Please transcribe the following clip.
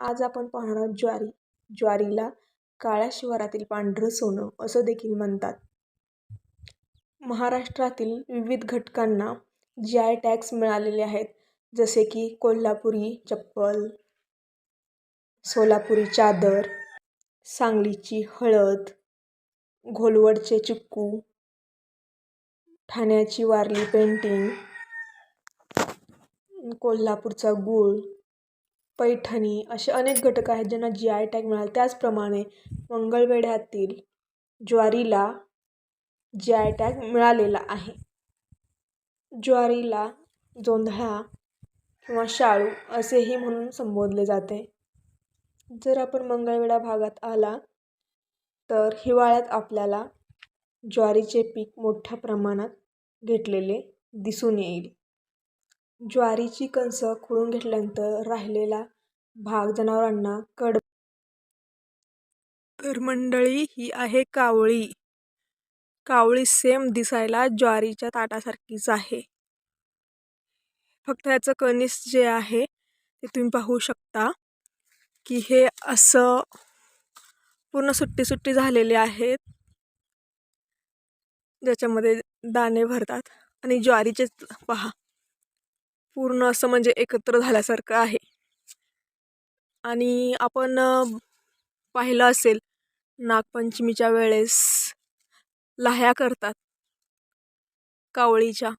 आज आपण पाहणार आहोत ज्वारी. ज्वारीला काळ्या शिवारातील पांढरं सोनं असं देखील म्हणतात. महाराष्ट्रातील विविध घटकांना जी आय टॅक्स मिळालेले आहेत जसे की कोल्हापुरी चप्पल सोलापुरी चादर सांगलीची हळद घोलवडचे चिक्कू ठाण्याची वारली पेंटिंग कोल्हापूरचा गूळ पैठणी असे अनेक घटक आहेत ज्यांना जी आय टॅग मिळाला. त्याचप्रमाणे मंगळवेढ्यातील ज्वारीला जी आय टॅग मिळालेला आहे. ज्वारीला जोंधळा किंवा शाळू असेही म्हणून संबोधले जाते. जर आपण मंगळवेढा भागात आला तर हिवाळ्यात आपल्याला ज्वारीचे पीक मोठ्या प्रमाणात घेतलेले दिसून येईल. ज्वारीची कणसं खुडून घेतल्यानंतर राहिलेला भाग जनावरांना कड तर मंडळी ही आहे कावळी. कावळी सेम दिसायला ज्वारीच्या ताटासारखीच आहे. फक्त याचं कणीस जे आहे ते तुम्ही पाहू शकता की हे असं पूर्ण सुट्टी सुट्टी झालेले आहेत. ज्याच्यामध्ये दाणे भरतात आणि ज्वारीचे पहा. पूर्ण असं म्हणजे एकत्र झाल्यासारखं आहे. आणि आपण पाहिलं असेल नागपंचमीच्या वेळेस लाह्या करतात. कावळीच्या.